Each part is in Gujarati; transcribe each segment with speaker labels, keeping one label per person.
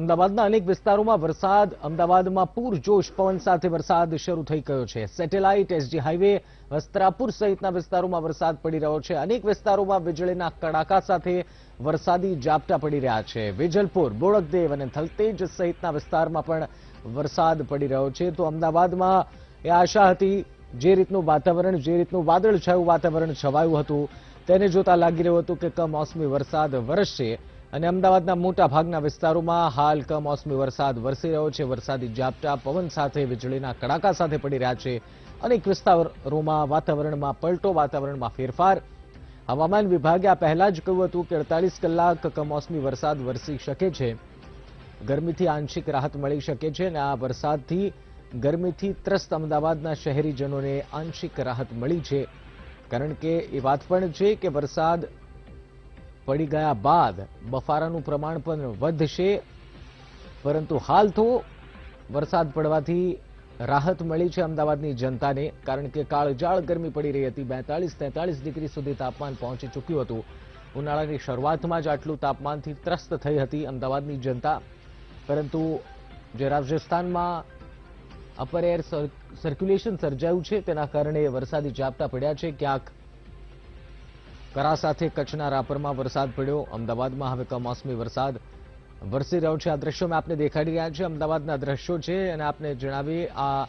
Speaker 1: અમદાવાદના અનેક વિસ્તારોમાં વરસાદ, અમદાવાદમાં પૂરજોશ, પવન સાથે વરસાદ શરૂ થઈ ગયો છે. સેટેલાઇટ, એસજી હાઈવે વસ્ત્રાપુર સહિતના વિસ્તારોમાં વરસાદ પડી રહ્યો છે. અનેક વિસ્તારોમાં વીજળીના કડાકા સાથે વરસાદી ઝાપટા પડી રહ્યા છે. વેજલપુર બોળકદેવ અને થલતેજ સહિતના વિસ્તારમાં પણ વરસાદ પડી રહ્યો છે. તો અમદાવાદમાં એ આશા હતી, જે રીતનું વાતાવરણ, જે રીતનું વાદળછાયું વાતાવરણ છવાયું હતું, તેને જોતા લાગી રહ્યું હતું કે કમોસમી વરસાદ વરસશે. અને અમદાવાદના મોટા ભાગના વિસ્તારોમાં હાલ કમોસમી વરસાદ વરસી રહ્યો છે. વરસાદી ઝાપટા પવન સાથે વીજળીના કડાકા સાથે પડી રહ્યા છે. અનેક વિસ્તારોમાં વાતાવરણમાં પલટો, વાતાવરણમાં ફેરફાર. હવામાન વિભાગે આ પહેલા જ કહ્યું હતું કે અડતાલીસ કલાક કમોસમી વરસાદ વરસી શકે છે. ગરમીથી આંશિક રાહત મળી શકે છે અને આ વરસાદથી ગરમીથી ત્રસ્ત અમદાવાદના શહેરીજનોને આંશિક રાહત મળી છે. કારણ કે એ વાત પણ છે કે વરસાદ પડી ગયા બાદ બફારાનું પ્રમાણ પણ વધશે. પરંતુ હાલ તો વરસાદ પડવાથી રાહત મળી છે અમદાવાદની જનતાને, કારણ કે કાળજાળ ગરમી પડી રહી હતી. બેતાળીસ, તેતાળીસ ડિગ્રી સુધી તાપમાન પહોંચી ચૂક્યું હતું. ઉનાળાની શરૂઆતમાં જ આટલું તાપમાનથી ત્રસ્ત થઈ હતી અમદાવાદની જનતા. પરંતુ જે રાજસ્થાનમાં અપર એર સર્ક્યુલેશન સર્જાયું છે, તેના કારણે વરસાદી ઝાપટા પડ્યા છે. ક્યાંક કરા સાથે કચ્છના રાપરમાં વરસાદ પડ્યો. અમદાવાદમાં હવે કમોસમી વરસાદ વરસી રહ્યો છે. આ દ્રશ્યો મેં આપને દેખાડી રહ્યા છે. અમદાવાદના દ્રશ્યો છે અને આપને જણાવીએ, આ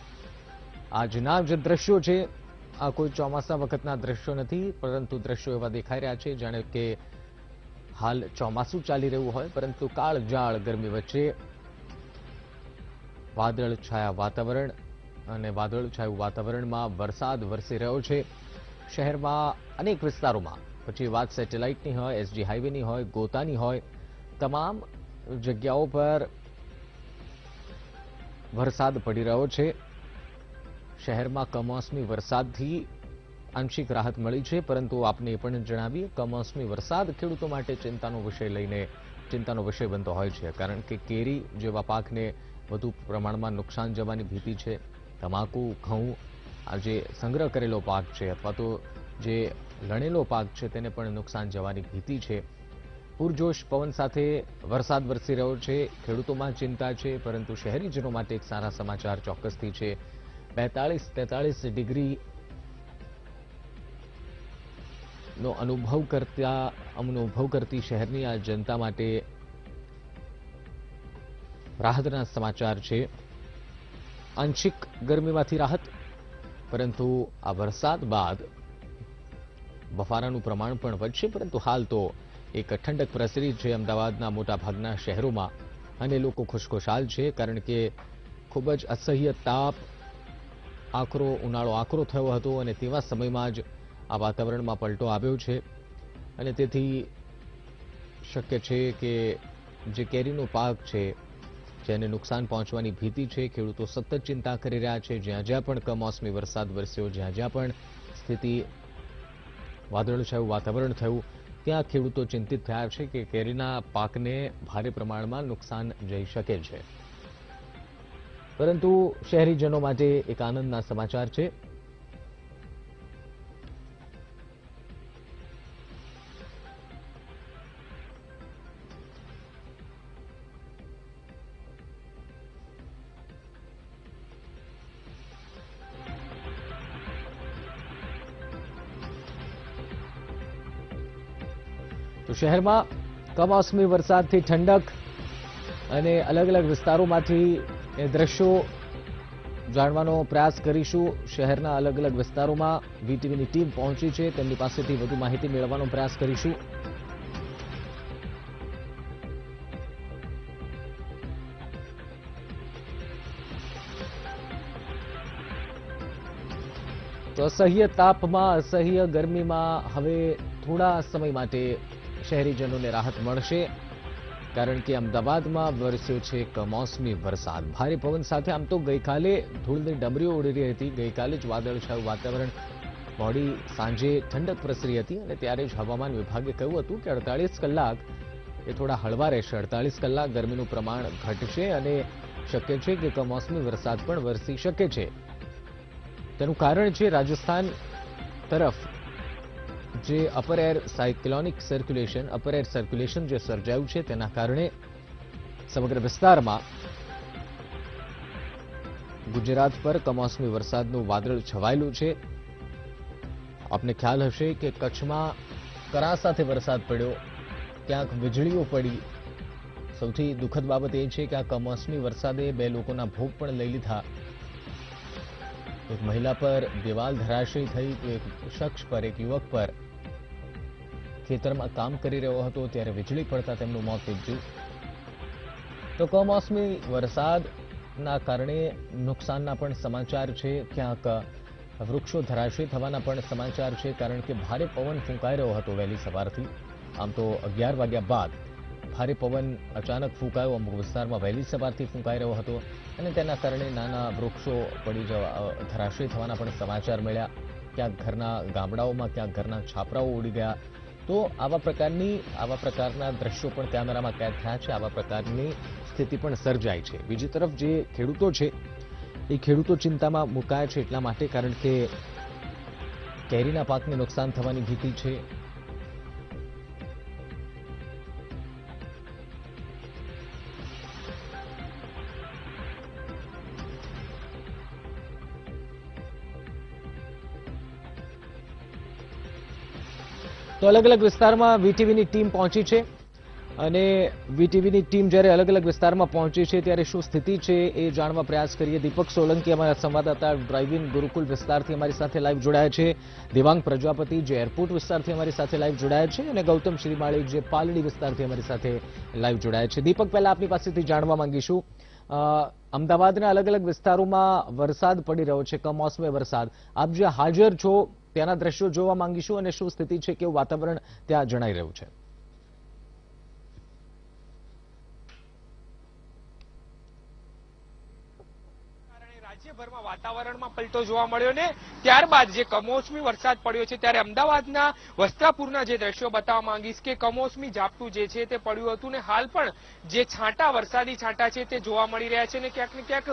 Speaker 1: આજના જે દ્રશ્યો છે, આ કોઈ ચોમાસા વખતના દ્રશ્યો નથી, પરંતુ દ્રશ્યો એવા દેખાઈ રહ્યા છે. જાણે કે હાલ ચોમાસું ચાલી રહ્યું હોય, પરંતુ કાળજાળ ગરમી વચ્ચે વાદળ છાયા વાતાવરણ અને વાદળ છાયું વાતાવરણમાં વરસાદ વરસી રહ્યો છે. શહેરમાં અનેક વિસ્તારોમાં પછી વાત સેટેલાઇટની હોય એસજી હાઈવેની હોય, ગોતાની હોય, તમામ જગ્યાઓ પર વરસાદ પડી રહ્યો છે. શહેરમાં કમોસમી વરસાદથી આંશિક રાહત મળી છે, પરંતુ આપને એ પણ જણાવીએ, કમોસમી વરસાદ ખેડૂતો માટે ચિંતાનો વિષય લઈને ચિંતાનો વિષય બનતો હોય છે, કારણ કે કેરી જેવા પાકને વધુ પ્રમાણમાં નુકસાન જવાની ભીતિ છે. તમાકુ, ઘઉં આ જે સંગ્રહ કરેલો પાક છે, અથવા તો જે લણેલો પાક છે તેને પણ નુકસાન જવાની ભીતિ છે. પૂરજોશ પવન સાથે વરસાદ વરસી રહ્યો છે, ખેડૂતોમાં ચિંતા છે, પરંતુ શહેરીજનો માટે એક સારા સમાચાર ચોક્કસથી છે. બેતાળીસ, તેતાળીસ ડિગ્રી નો અનુભવ કરતા અનુભવ કરતી શહેરની આ જનતા માટે રાહતના સમાચાર છે. આંશિક ગરમીમાંથી રાહત, પરંતુ આ વરસાદ બાદ બફારાનું પ્રમાણ પણ વધશે, પરંતુ હાલ તો એક ઠંડક પ્રસરી છે અમદાવાદના મોટા ભાગના શહેરોમાં. અને લોકો ખુશખુશાલ છે, કારણ કે ખૂબ જ અસહ્ય તાપ, આકરો, ઉનાળો આકરો થયો હતો અને તેવા સમયમાં જ આ વાતાવરણમાં પલટો આવ્યો છે. અને તેથી શક્ય છે કે જે કેરીનો પાક છે, જેને નુકસાન પહોંચવાની ભીતિ છે, ખેડૂતો સતત ચિંતા કરી રહ્યા છે. જ્યાં જ્યાં પણ કમોસમી વરસાદ વરસ્યો, જ્યાં જ્યાં પણ સ્થિતિ વાદળછાયું વાતાવરણ થયું, ત્યાં ખેડૂતો ચિંતિત થયા છે કે કેરીના પાકને ભારે પ્રમાણમાં નુકસાન જઈ શકે છે. પરંતુ શહેરીજનો માટે એક આનંદના સમાચાર છે. શહેરમાં કમોસમી વરસાદથી ઠંડક અને અલગ અલગ વિસ્તારોમાંથી એ દ્રશ્યો જાણવાનો પ્રયાસ કરીશું. શહેરના અલગ અલગ વિસ્તારોમાં વીટીવીની ટીમ પહોંચી છે. તેમની પાસેથી વધુ માહિતી મેળવવાનો પ્રયાસ કરીશું. તો અસહ્ય તાપમાં અસહ્ય ગરમીમાં હવે થોડા સમય માટે શહેરીજનોને રાહત મળશે, કારણ કે અમદાવાદમાં વરસ્યો છે કમોસમી વરસાદ. ભારે પવન સાથે આમ તો ગઈકાલે ધૂળની ડમરીઓ ઉડી રહી હતી. ગઈકાલે જ વાદળછાયું વાતાવરણ મોડી સાંજે ઠંડક પ્રસરી હતી અને ત્યારે જ હવામાન વિભાગે કહ્યું હતું કે અડતાલીસ કલાક એ થોડા હળવા રહેશે. અડતાલીસ કલાક ગરમીનું પ્રમાણ ઘટશે અને શક્ય છે કે કમોસમી વરસાદ પણ વરસી શકે છે. તેનું કારણ છે રાજસ્થાન તરફ જે upper air cyclonic circulation upper air circulation જે સર્જાયું છે, તેના કારણે સમગ્ર વિસ્તારમાં ગુજરાત પર કમોસમી વરસાદનું વાદળ છવાયેલું છે. આપને ખ્યાલ હશે કે કચ્છમાં કરા સાથે વરસાદ પડ્યો. ક્યાંક વીજળીઓ પડી. સૌથી દુઃખદ બાબત એ છે કે આ કમોસમી વરસાદે બે લોકોના ભોગ પણ લઈ લીધા. એક મહિલા પર દિવાલ ધરાશયી થઈ, તો એક શખ્સ પર, એક યુવક પર ખેતરમાં કામ કરી રહ્યો હતો ત્યારે વીજળી પડતા તેમનું મોત નીપજ્યું. તો કમોસમી વરસાદના કારણે નુકસાનના પણ સમાચાર છે. ક્યાંક વૃક્ષો ધરાશયી થવાના પણ સમાચાર છે, કારણ કે ભારે પવન ફૂંકાઈ રહ્યો હતો વહેલી સવારથી. આમ તો અગિયાર વાગ્યા બાદ ભારે પવન અચાનક ફૂંકાયો. અમુક વિસ્તારમાં વહેલી સવારથી ફૂંકાઈ રહ્યો હતો અને તેના કારણે નાના વૃક્ષો પડી જવા ધરાશયી થવાના પણ સમાચાર મળ્યા. ક્યાંક ઘરના ગામડાઓમાં, ક્યાંક ઘરના છાપરાઓ ઉડી ગયા. તો આવા પ્રકારની, આવા પ્રકારના દ્રશ્યો પણ કેમેરામાં કેદ થયા છે. આવા પ્રકારની સ્થિતિ પણ સર્જાય છે. બીજી તરફ જે ખેડૂતો છે, એ ખેડૂતો ચિંતામાં મુકાય છે એટલા માટે કારણ કે કેરીના પાકને નુકસાન થવાની ભીતિ છે. તો અલગ અલગ વિસ્તારમાં વીટીવીની ટીમ પહોંચી છે અને વીટીવીની ટીમ જ્યારે અલગ અલગ વિસ્તારમાં પહોંચી છે ત્યારે શું સ્થિતિ છે એ જાણવા પ્રયાસ કરીએ. દીપક સોલંકી અમારા સંવાદદાતા ડ્રાઇવિંગ ગુરુકુલ વિસ્તારથી અમારી સાથે લાઈવ જોડાયા છે. દેવાંગ પ્રજાપતિ જે એરપોર્ટ વિસ્તારથી અમારી સાથે લાઈવ જોડાયા છે અને ગૌતમ શ્રીમાળી જે પાલડી વિસ્તારથી અમારી સાથે લાઈવ જોડાયા છે. દીપક, પહેલા આપની પાસેથી જાણવા માંગીશું. અમદાવાદના અલગ અલગ વિસ્તારોમાં વરસાદ પડી રહ્યો છે. કમોસમી વરસાદ. આપ જે હાજર છો ત્યાંના દ્રશ્યો જોવા માંગીશું અને શું સ્થિતિ છે કેવું વાતાવરણ ત્યાં જણાઈ રહ્યું છે.
Speaker 2: કારણે વાતાવરણમાં પલટો જોવા મળ્યો ને, ત્યારબાદ જે કમોસમી વરસાદ પડ્યો છે, ત્યારે અમદાવાદના વસ્ત્રાપુરના જે દ્રશ્યો બતાવવા માંગીશ કે કમોસમી ઝાપટું જે છે તે પડ્યું હતું ને, હાલ પણ જે છાંટા, વરસાદી છાંટા છે તે જોવા મળી રહ્યા છે ને, ક્યાંક ને ક્યાંક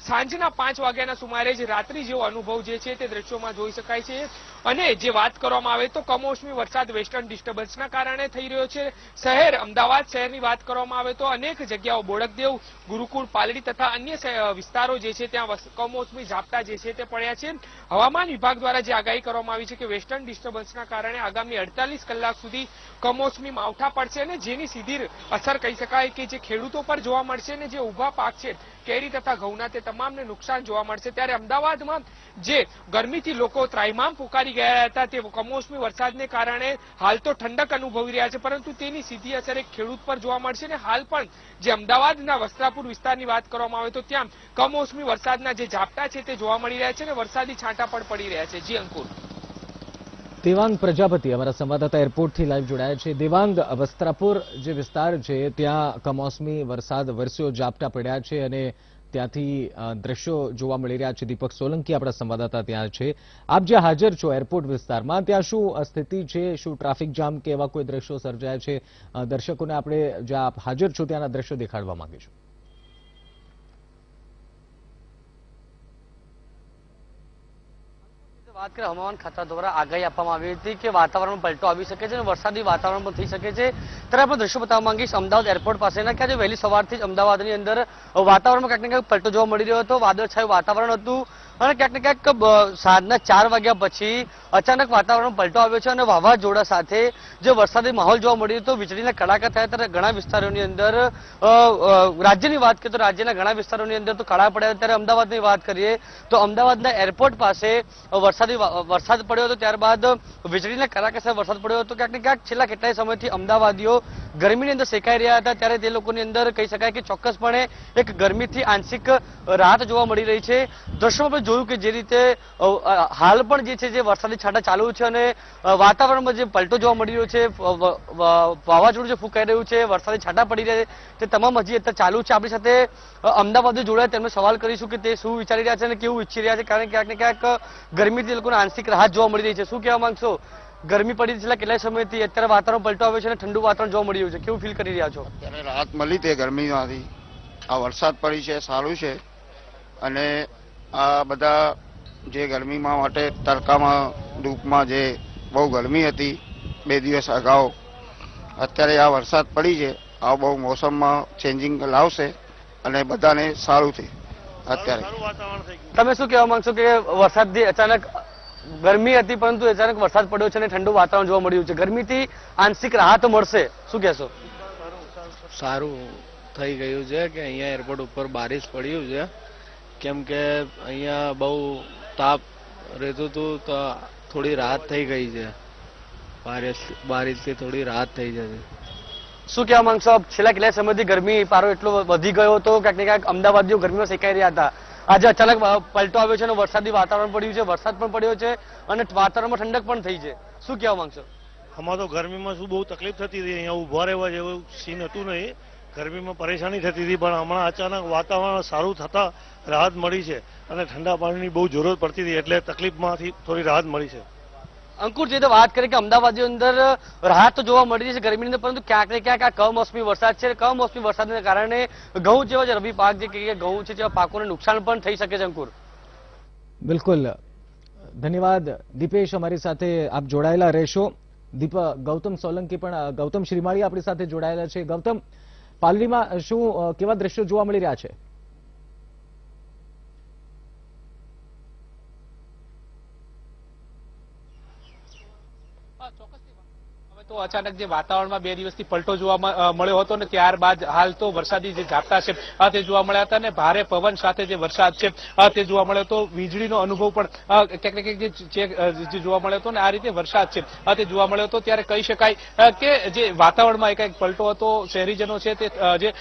Speaker 2: સાંજના પાંચ વાગ્યાના સુમારે જ રાત્રિ જેવો અનુભવ જે છે તે દ્રશ્યોમાં જોઈ શકાય છે. અને જે વાત કરવામાં આવે તો કમોસમી વરસાદ વેસ્ટર્ન ડિસ્ટર્બન્સના કારણે થઈ રહ્યો છે. શહેર, અમદાવાદ શહેરની વાત કરવામાં આવે તો અનેક જગ્યાઓ, બોડકદેવ, ગુરુકુળ, પાલડી તથા અન્ય વિસ્તારો જે છે ત્યાં કમોસમી ઝાપટા જે છે તે પડ્યા છે. હવામાન વિભાગ દ્વારા જે આગાહી કરવામાં આવી છે કે વેસ્ટર્ન ડિસ્ટર્બન્સના કારણે આગામી અડતાલીસ કલાક સુધી કમોસમી માવઠા પડશે અને જેની સીધી અસર કહી શકાય કે જે ખેડૂતો પર જોવા મળશે અને જે ઊભા પાક છે, કેરી તથા ઘઉંના તે તમામને નુકસાન જોવા મળશે. ત્યારે અમદાવાદમાં જે ગરમીથી લોકો ત્રાહિમામ પુકારી ગયા હતા તે કમોસમી વરસાદને કારણે હાલ તો ઠંડક અનુભવી રહ્યા છે, પરંતુ તેની સીધી અસર એક ખેડૂત પર જોવા મળશે અને હાલ પણ જે અમદાવાદના વસ્ત્રાપુર વિસ્તારની વાત કરવામાં આવે તો ત્યાં કમોસમી વરસાદના જે ઝાપટા છે તે જોવા મળી રહ્યા છે અને વરસાદી છાંટા પણ પડી રહ્યા છે. જી, અંકુર.
Speaker 1: દેવાંગ પ્રજાપતિ, અમારા સંવાદદાતા એરપોર્ટથી લાઈવ જોડાયા છે. દેવાંગ, વસ્ત્રાપુર જે વિસ્તાર છે, ત્યાં કમોસમી વરસાદ, વરસ્યો, ઝાપટા પડ્યા છે અને ત્યાંથી દ્રશ્યો જોવા મળી રહ્યા છે. દીપક સોલંકી આપણા સંવાદદાતા ત્યાં છે. આપ જે હાજર છો એરપોર્ટ વિસ્તારમાં, ત્યાં શું સ્થિતિ છે? શું ટ્રાફિક જામ કે એવા કોઈ દ્રશ્યો સર્જાયા છે? દર્શકોને આપણે જ્યાં આપ હાજર છો, ત્યાંના દ્રશ્યો દેખાડવા માંગીશું
Speaker 3: વાત કરીએ, હવામાન ખાતા દ્વારા આગાહી આપવામાં આવી હતી કે વાતાવરણમાં પલટો આવી શકે છે અને વરસાદી વાતાવરણ પણ થઈ શકે છે. ત્યારે આપણે દ્રશ્યો બતાવવા માંગીશ. અમદાવાદ એરપોર્ટ પાસેના કે આજે વહેલી સવારથી જ અમદાવાદની અંદર વાતાવરણમાં ક્યાંક ને ક્યાંક પલટો જોવા મળી રહ્યો હતો. વાદળછાયું વાતાવરણ હતું. અને ક્યાંક ને ક્યાંક સાંજના ચાર વાગ્યા પછી અચાનક વાતાવરણ પલટો આવ્યો છે અને વાવાઝોડા સાથે જે વરસાદી માહોલ જોવા મળ્યો હતો, વીજળીના કડાકા થયા ત્યારે ઘણા વિસ્તારોની અંદર રાજ્યની વાત કરીએ તો રાજ્યના ઘણા વિસ્તારોની અંદર તો કડા પડ્યા ત્યારે અમદાવાદની વાત કરીએ તો અમદાવાદના એરપોર્ટ પાસે વરસાદી વરસાદ પડ્યો હતો. ત્યારબાદ વીજળીના કડાકા સાથે વરસાદ પડ્યો હતો. ક્યાંક ને ક્યાંક છેલ્લા કેટલાય સમયથી અમદાવાદીઓ ગરમીની અંદર શેકાઈ રહ્યા હતા. ત્યારે તે લોકોની અંદર કહી શકાય કે ચોક્કસપણે એક ગરમીથી આંશિક રાહત જોવા મળી રહી છે. દ્રશ્યોમાં જોયું કે જે રીતે હાલ પણ જે છે, જે વરસાદી છાંટા ચાલુ છે અને વાતાવરણમાં જે પલટો જોવા મળી રહ્યો છે વાવાઝોડું જે ફૂંકાઈ રહ્યું છે, વરસાદી છાંટા પડી રહ્યા છે, તે તમામ હજી અત્યારે ચાલુ છે. આપણી સાથે અમદાવાદથી જોડાયા તેમને સવાલ કરીશું કે તે શું વિચારી રહ્યા છે અને કેવું ઈચ્છી રહ્યા છે, કારણ કે ક્યાંક ને ક્યાંક ગરમીથી લોકોને આંશિક રાહત જોવા મળી રહી છે. શું કહેવા માંગશો? ગરમી પડી છેલ્લા કેટલા સમયથી, અત્યારે વાતાવરણ પલટો આવ્યો છે અને ઠંડુ વાતાવરણ જોવા મળી રહ્યું છે. કેવું ફીલ કરી રહ્યા છો?
Speaker 4: અત્યારે રાહત મળી તે ગરમીમાંથી. આ વરસાદ પડી છે, સારું છે. અને આ બધા જે ગરમીમાં માટે તડકામાં ધૂપમાં જે બહુ ગરમી હતી બે દિવસ અગાઉ. અત્યારે આ વરસાદ પડી છે આ બહુ મોસમમાં ચેન્જિંગ લાવશે અને બધાને સારું છે અત્યારે.
Speaker 3: તમે શું કહેવા માંગશો કે વરસાદથી અચાનક ગરમી હતી પરંતુ અચાનક વરસાદ પડ્યો છે અને ઠંડુ વાતાવરણ જોવા મળ્યું છે. ગરમીથી આંશિક રાહત મળશે શું કહેશો?
Speaker 5: સારું થઈ ગયું છે કે અહીંયા એરપોર્ટ ઉપર બારિશ પડ્યું છે. કેમ કે અહીંયા બહુ તાપ રહેતું હતું તો થોડી રાહત થઈ ગઈ છે. બારિશ બારિશથી થોડી રાહત થઈ જશે
Speaker 3: શું કહેવા માંગશો આપ? છેલ્લા કેટલા સમયથી ગરમી પારો એટલો વધી ગયો હતો ક્યાંક ને ક્યાંક અમદાવાદીઓ ગરમીમાં શેકાઈ રહ્યા હતા. આજે અચાનક પલટો આવ્યો છે અને વરસાદી વાતાવરણ પડ્યું છે વરસાદ પણ પડ્યો છે અને વાતાવરણમાં ઠંડક પણ થઈ છે. શું કહેવા માંગશો?
Speaker 6: આમાં તો ગરમીમાં શું બહુ તકલીફ થતી હતી અહીંયા ઊભા રહેવા જેવું સીન હતું નહીં. ગરમીમાં પરેશાની થતી હતી પણ હમણાં અચાનક વાતાવરણ સારું થતા રાહત મળી છે અને ઠંડા પાણીની બહુ જરૂરત પડતી હતી એટલે તકલીફમાંથી થોડી રાહત મળી છે.
Speaker 3: અંકુર જે વાત કરી કે અમદાવાદની અંદર રાહત તો જોવા મળી છે ગરમીની અંદર પરંતુ ક્યાંક ને ક્યાંક આ કમોસમી વરસાદ છે. કમોસમી વરસાદને કારણે ઘઉં જેવા જે રવિ પાક જે કહીએ ઘઉં છે જેવા પાકોને નુકસાન પણ થઈ શકે છે અંકુર.
Speaker 1: બિલકુલ. ધન્યવાદ. દીપેશ અમારી સાથે આપ જોડાયેલા રહેશો. દીપ ગૌતમ સોલંકી પણ ગૌતમ શ્રીમાળી આપણી સાથે જોડાયેલા છે. ગૌતમ પાલડીમાં શું કેવા દ્રશ્યો જોવા મળી રહ્યા છે
Speaker 7: હા, ચોક્કસથી. હવે તો અચાનક જે વાતાવરણમાં બે દિવસથી પલટો જોવા મળ્યો હતો ને ત્યારબાદ હાલ તો વરસાદી જે ઝાપટા છે તે જોવા મળ્યા હતા અને ભારે પવન સાથે જે વરસાદ છે તે જોવા મળ્યો હતો વીજળીનો અનુભવ પણ ક્યાંક ને ક્યાંક જે જોવા મળ્યો હતો ને આ રીતે વરસાદ છે તે જોવા મળ્યો હતો ત્યારે કહી શકાય કે જે વાતાવરણમાં એકાએક પલટો હતો, શહેરીજનો છે તે જે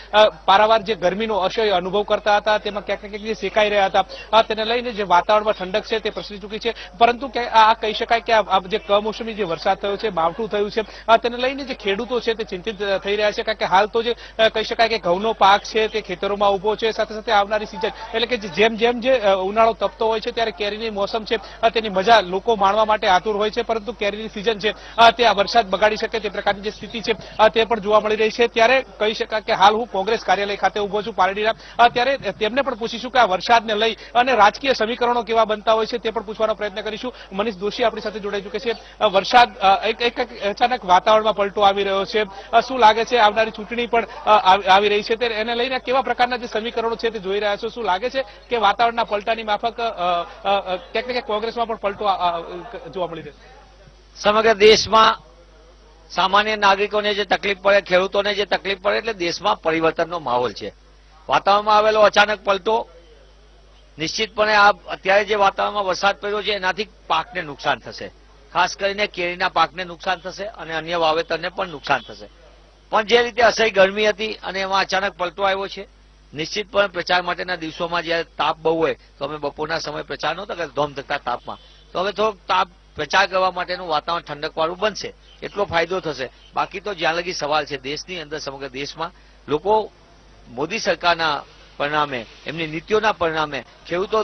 Speaker 7: પારાવાર જે ગરમીનો અસહ્ય અનુભવ કરતા હતા, તેમાં ક્યાંક ને ક્યાંક જે શેકાઈ રહ્યા હતા તેને લઈને જે વાતાવરણમાં ઠંડક છે તે પ્રસરી ચૂકી છે, પરંતુ આ કહી શકાય કે આ જે કમોસમી જે વરસાદ થયો છે, માવઠું થયું છે તેને લઈને જે ખેડૂતો છે તે ચિંતિત થઈ રહ્યા છે. કારણ કે હાલ તો જે કહી શકાય કે ઘઉંનો પાક છે તે ખેતરોમાં ઊભો છે. સાથે સાથે આવનારી સિઝન, એટલે કે જેમ જેમ જે ઉનાળો તપતો હોય છે ત્યારે કેરીની મોસમ છે તેની મજા લોકો માણવા માટે આતુર હોય છે. પરંતુ કેરીની સિઝન છે તે આ વરસાદ બગાડી શકે તે પ્રકારની જે સ્થિતિ છે તે પણ જોવા મળી રહી છે. ત્યારે કહી શકાય કે હાલ હું કોંગ્રેસ કાર્યાલય ખાતે ઊભો છું, પારડીના. ત્યારે તેમને પણ પૂછીશું કે આ વરસાદને લઈ અને રાજકીય સમીકરણો કેવા બનતા હોય છે તે પણ પૂછવાનો પ્રયત્ન કરીશું. મનીષ દોશી આપણી સાથે જોડાઈ ચૂકે છે. વરસાદ એક એક વાતાવરણમાં પલટો આવી રહ્યો છે. શું લાગે છે આવનારી ચૂંટણી પણ આવી રહી છે? તે એને લઈને કેવા પ્રકારના જે સમીકરણો છે તે જોઈ રહ્યા છો? શું લાગે છે કે વાતાવરણના પલટાની માફક ક્યાંક ને કોંગ્રેસમાં પણ પલટો જોવા મળી રહ્યો
Speaker 8: સમગ્ર દેશમાં સામાન્ય નાગરિકોને જે તકલીફ પડે, ખેડૂતોને જે તકલીફ પડે, એટલે દેશમાં પરિવર્તનનો માહોલ છે. વાતાવરણમાં આવેલો અચાનક પલટો, નિશ્ચિતપણે આ અત્યારે જે વાતાવરણમાં વરસાદ પડ્યો છે, એનાથી પાકને નુકસાન થશે. ખાસ કરીને કેરીના પાકને નુકસાન થશે અને અન્ય વાવેતરને પણ નુકસાન થશે. પણ જે રીતે અસહ્ય ગરમી હતી અને એમાં અચાનક પલટો આવ્યો છે, નિશ્ચિતપણે પ્રચાર માટેના દિવસોમાં જ્યારે તાપ બહુ હોય, તો અમે બપોરના સમય પ્રચાર નહોતો કરતા થતા તાપમાં. તો હવે થોડોક તાપ પ્રચાર કરવા માટેનું વાતાવરણ ઠંડકવાળું બનશે, એટલો ફાયદો થશે. બાકી તો જ્યાં લગી સવાલ છે દેશની અંદર, સમગ્ર દેશમાં, લોકો મોદી સરકારના પરિણામે, એમની નીતિઓના પરિણામે ખેડૂતો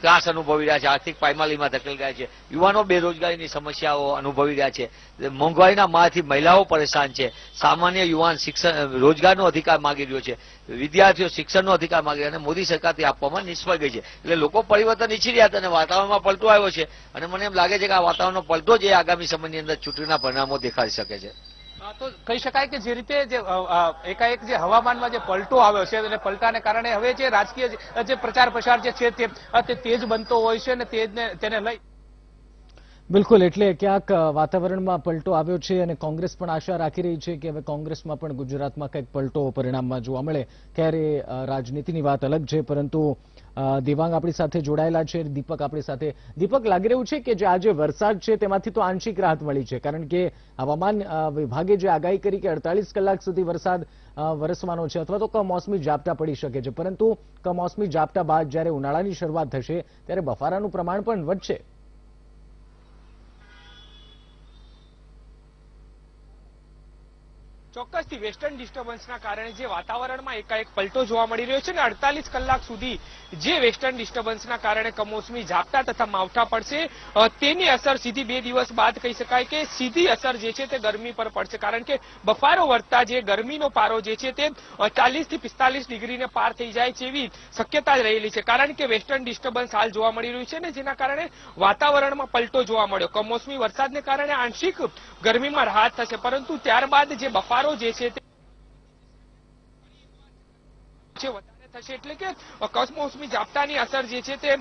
Speaker 8: ત્રાસ અનુભવી રહ્યા છે, આર્થિક પાયમાલીમાં ધકેલ ગયા છે. યુવાનો બેરોજગારીની સમસ્યાઓ અનુભવી રહ્યા છે. મોંઘવારીના મારથી મહિલાઓ પરેશાન છે. સામાન્ય યુવાન શિક્ષણ રોજગારનો અધિકાર માગી રહ્યો છે. વિદ્યાર્થીઓ શિક્ષણનો અધિકાર માગી રહ્યા અને મોદી સરકારથી આપવામાં નિષ્ફળ ગઈ છે. એટલે લોકો પરિવર્તન ઈચ્છી રહ્યા હતા અને વાતાવરણમાં પલટો આવ્યો છે. અને મને એમ લાગે છે કે આ વાતાવરણનો પલટો જે આગામી સમયની અંદર ચૂંટણીના પરિણામો દેખાડી શકે છે.
Speaker 7: તો કહી શકાય કે જે રીતે જે એકાએક જે હવામાનમાં જે પલટો આવ્યો છે અને પલટાને કારણે હવે જે રાજકીય જે- પ્રચાર પ્રસાર જે છે તે તેજ બનતો હોય છે અને તેજને તેને લઈ
Speaker 1: બિલકુલ એટલે ક્યાંક વાતાવરણમાં પલટો આવ્યો છે અને કોંગ્રેસ પણ આશા રાખી રહી છે કે હવે કોંગ્રેસમાં પણ ગુજરાતમાં કંઈક પલટો પરિણામમાં જોવા મળે. ક્યારે અ, રાજનીતિની વાત અલગ છે પરંતુ દેવાંગ આપણી સાથે જોડાયેલા છે, દીપક આપણી સાથે. દીપક, લાગી રહ્યું છે કે જે આજે વરસાદ છે તેમાંથી તો આંશિક રાહત મળી છે, કારણ કે હવામાન વિભાગે જે આગાહી કરી કે અડતાલીસ કલાક સુધી વરસાદ વરસવાનો છે અથવા તો કમોસમી ઝાપટા પડી શકે છે, પરંતુ કમોસમી ઝાપટા બાદ જ્યારે ઉનાળાની શરૂઆત થશે, ત્યારે બફારાનું પ્રમાણ પણ વધશે.
Speaker 7: ચોક્કસથી વેસ્ટર્ન ડિસ્ટર્બન્સના કારણે જે વાતાવરણમાં એકાએક પલટો જોવા મળી રહ્યો છે ને અડતાલીસ કલાક સુધી જે વેસ્ટર્ન ડિસ્ટર્બન્સના કારણે કમોસમી ઝાપટા તથા માવઠા પડશે તેની અસર સીધી બે દિવસ બાદ કહી શકાય કે સીધી અસર જે છે તે ગરમી પર પડશે. કારણ કે બફારો વર્તા જે ગરમીનો પારો જે છે તે ચાલીસથી પિસ્તાલીસ ડિગ્રીને પાર થઈ જાય તેવી શક્યતા જ રહેલી છે. કારણ કે વેસ્ટર્ન ડિસ્ટર્બન્સ હાલ જોવા મળી રહ્યું છે અને જેના કારણે વાતાવરણમાં પલટો જોવા મળ્યો. કમોસમી વરસાદને કારણે આંશિક ગરમીમાં રાહત થશે. પરંતુ ત્યારબાદ જે બફારો જે છે
Speaker 2: વધારે થશે એટલે કે કસમોસમી ઝાપટાની અસર જે છે તે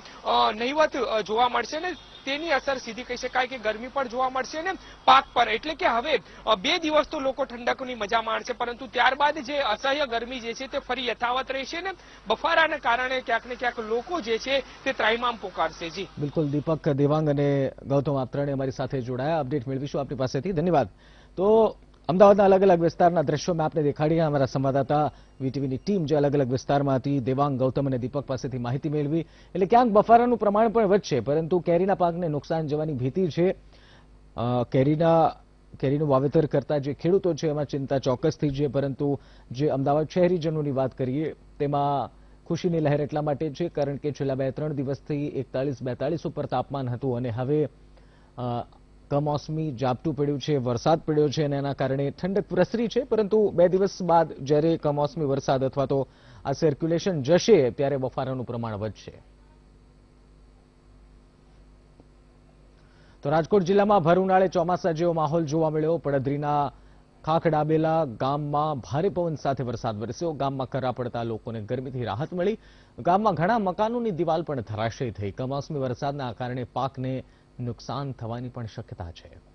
Speaker 2: નહીવત જોવા મળશે ને તેની અસર સીધી કહી શકાય કે ગરમી પણ જોવા મળશે ને પાક પર. એટલે કે હવે બે દિવસ તો લોકો ઠંડકની મજા માણશે, પરંતુ ત્યારબાદ જે અસહ્ય ગરમી જે છે તે ફરી યથાવત રહેશે ને બફારાના કારણે ક્યાંક ને ક્યાંક લોકો જે છે તે ત્રાઇમામ પોકારશે. જી.
Speaker 1: બિલકુલ, દીપક દેવાંગ અને ગૌતમ આપ ત્રણે અમારી સાથે જોડાયા. અપડેટ મેળવીશું આપની પાસેથી. ધન્યવાદ. તો અમદાવાદના અલગ અલગ વિસ્તારના દ્રશ્યો મેં આપને દેખાડ્યા અમારા સંવાદદાતા વીટીવીની ટીમ જે અલગ અલગ વિસ્તારમાં હતી દેવાંગ, ગૌતમ અને દીપક પાસેથી માહિતી મેળવી. એટલે ક્યાંક બફારાનું પ્રમાણ પણ વધશે, પરંતુ કેરીના પાકને નુકસાન જવાની ભીતિ છે. કેરીના, કેરીનું વાવેતર કરતા જે ખેડૂતો છે, એમાં ચિંતા ચોક્કસથી છે, પરંતુ જે અમદાવાદ શહેરીજનોની વાત કરીએ, તેમાં ખુશીની લહેર એટલા માટે છે, કારણ કે છેલ્લા બે ત્રણ દિવસથી એકતાલીસ બેતાલીસ ઉપર તાપમાન હતું અને હવે કમોસમી ઝાપટું પડ્યું છે, વરસાદ પડ્યો છે અને એના કારણે ઠંડક પ્રસરી છે. પરંતુ બે દિવસ બાદ જ્યારે કમોસમી વરસાદ અથવા તો આ સર્ક્યુલેશન જશે, ત્યારે બફારાનું પ્રમાણ વધશે. તો રાજકોટ જિલ્લામાં ભર ઉનાળે ચોમાસા જેવો માહોલ જોવા મળ્યો. પડધરીના ખાખડાબેલા ગામમાં ભારે પવન સાથે વરસાદ વરસ્યો. ગામમાં કરા પડતા લોકોને ગરમીથી રાહત મળી. ગામમાં ઘણા મકાનોની દિવાલ પણ ધરાશયી થઈ. કમોસમી વરસાદના કારણે પાકને નુકસાન થવાની પણ શક્યતા છે.